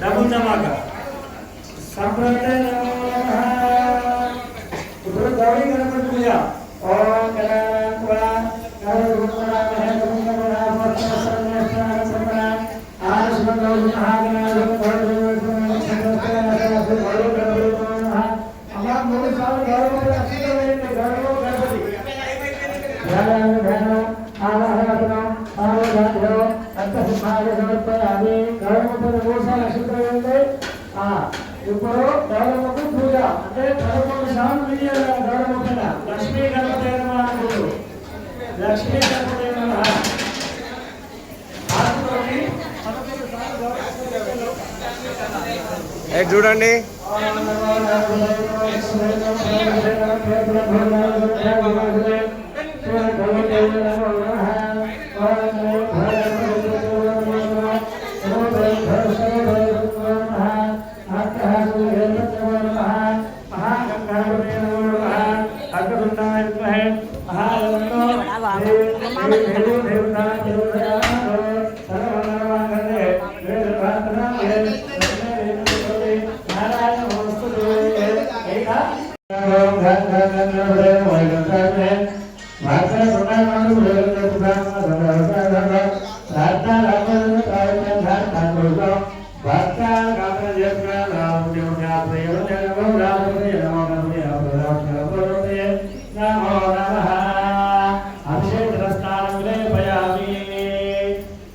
Double ధమాకా సంప్రదాయ ఇప్పుడు గౌరీ గణపతి పూజ ఓం గణాత్వా ఇప్పుడు గౌరవకు పూజ అంటే పదకొండు సార్లు విజయాల గౌరవమైన లక్ష్మీ గణపతి అనుకుంటూ లక్ష్మీ గణపతి చూడండి Gracias.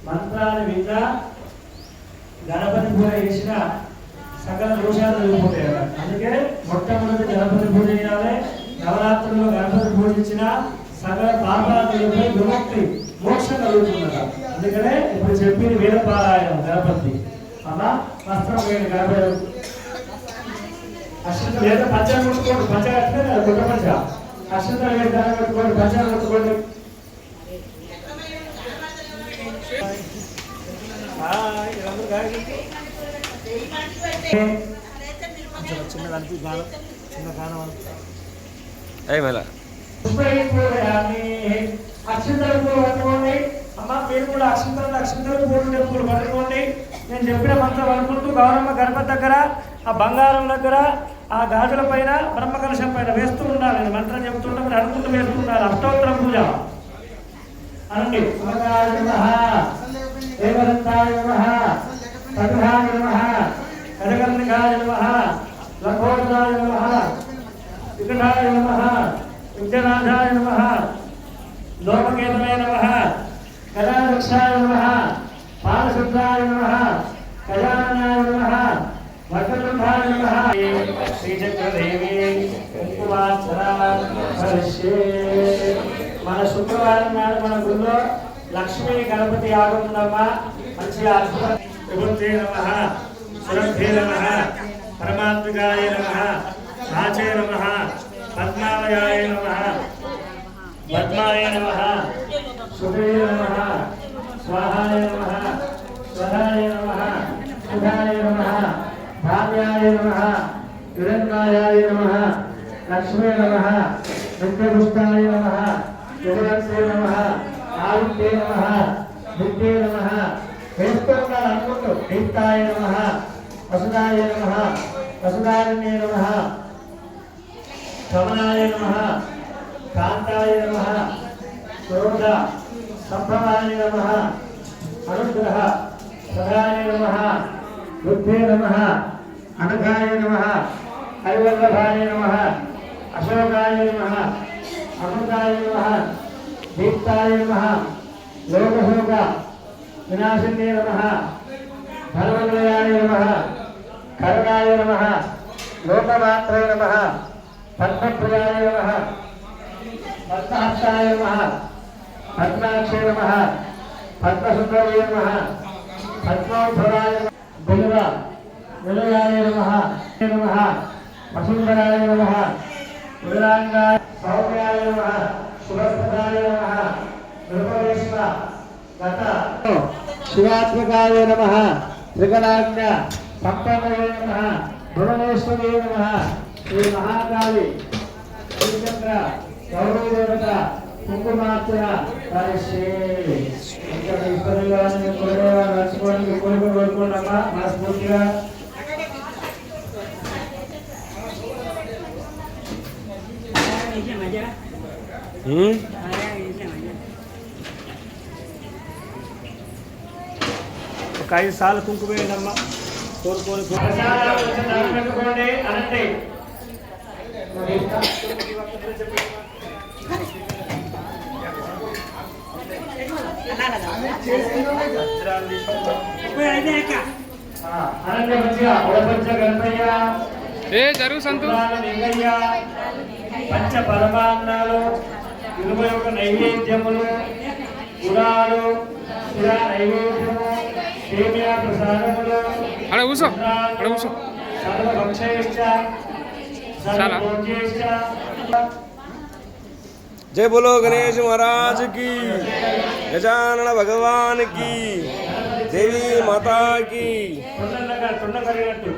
మంత్రాన్ని విన్నా గణపతి పూజ చేసిన సకల దోషాలు తొలగిపోతాయి అందుకే మొట్టమొదటి గణపతి పూజ చేయాలి. నవరాత్రుల్లో గణపతి పూజించిన సకల పాపాలు తొలగిపోయి విముక్తి మోక్షం కలుగుతుందట అందుకనే ఇప్పుడు చెప్పిన వేద పారాయణం గణపతి. అలా వస్త్రం వేడి గణపతి. అశ్వత వేద పంచాలు కొట్టుకోండి పంచ కట్టితే కొత్త పంచ. అశ్వత వేద దానం కొట్టుకోండి పంచాలు కొట్టుకోండి. చిన్న దానికి గానం చిన్న గానం పుష్పైపోయామి అక్షంతలు పూలు పట్టుకోండి అమ్మ మీరు కూడా అక్షంతలు అక్షంతలు పూలు పూలు పట్టుకోండి. నేను చెప్పిన మంత్రం అనుకుంటూ గౌరమ్మ గణపతి దగ్గర ఆ బంగారం దగ్గర ఆ గాజుల పైన బ్రహ్మ కలశం పైన వేస్తూ ఉండాలి. నేను మంత్రం చెబుతుంటే మీరు అనుకుంటూ వేస్తూ ఉండాలి. అష్టోత్తరం పూజ. అనండి. ఇక్కడ నమః దేవదత్తాయ నమః. సద్భాయ నమః. కనకర్ణికాయ నమః. లఖోదరాయ నమః. వికటాయ నమః. విద్యనాథాయ నమః. శ్రీచక్రదేవి కుంకుమార్చన మన శుక్రవారం నాడు మన గుళ్ళో లక్ష్మీ గణపతి ఆగుతుందమ్మా మంచి అద్భుతం విభూతే నమ. సురభే నమ. పరమాత్మికాయ నమ. రాచే నమ. పద్మాలయాయ నమ. పద్మాయ నమ. సుభయ నమ. స్వాహాయ నమ. స్వధాయ నమ. సుధాయ నమ. భావ్యాయ నమ. హిరణ్యాయ నమ. లక్ష్మీ నమ. నిత్యపుష్టాయ నమ. యువరత్తే నమ. ఆదిత్యే నమ. నిత్యే నమ. వేస్తున్నారు అనుకుంటూ దీప్తాయ నమ. వసుదాయ నమ. వసుదారణ్యే నమ. శమనాయ నమ కాంతాయ నమ క్రోధ సంభవాయ నమ అనుగ్రహ సదాయ నమ బుద్ధే నమ అనఘాయ నమ ఐవల్లభాయ నమ అశోకాయ నమ అమృతాయ నమ దీప్తాయ నమ లోకశోక వినాశిన్యే నమ ధర్మనిలయాయ నమ కరుణాయ నమ లోకమాత్రే నమ పద్మప్రియాయ నమ. పద్మహస్తాయ నమ. పద్మాక్షే నమ. పద్మసుందరయ నమ. పద్మోద్భవాయ బిల్వ విలయాయ నమ. నమ. వసుంధరాయ నమ. ఉదరాంగాయ సౌమ్యాయ నమ. శుభప్రదాయ నమ. నృపవేశ్వ గత. శివాత్మకాయ నమ. త్రిగణాజ్ఞ సంపన్నయ నమ. భువనేశ్వరీ నమ. శ్రీ మహాకాళి శ్రీచక్ర గౌరవ దేవత కుంకుమార్చన పరిశే. ఇక్కడ ఇబ్బందులు కానీ కోరేవారు నడుచుకోవడానికి కోరిక కోరుకోండమ్మా మనస్ఫూర్తిగా? ఒక ఐదు సార్లు కుంకుమ కోరుకోని అనండి అనండి మంచిగా ఓపంచ గణపయ్య ఏ జరుగు సంతు. పంచ పరమాన్నాలు ఇరవై ఒక నైవేద్యములు పురాలు పురా నైవేద్యము సేమియా ప్రసాదములు అక్కడ కూసో చాలా. సర్వభోజ్యశ్చ జై బోలో గణేష్ మహారాజ్కి గజానన భగవాన్కి దేవి మాతా కి. తొండగా తొండ కడిగినట్టు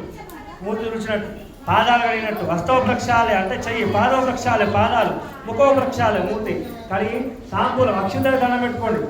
మూతి రుచినట్టు పాదాలు కడిగినట్టు హస్తవ వృక్షాలే అంటే చెయ్యి పాదవ వృక్షాలే పాదాలు ముఖవ వృక్షాలే మూతి కడిగి తాంబూలం అక్షింతలు దండం పెట్టుకోండి.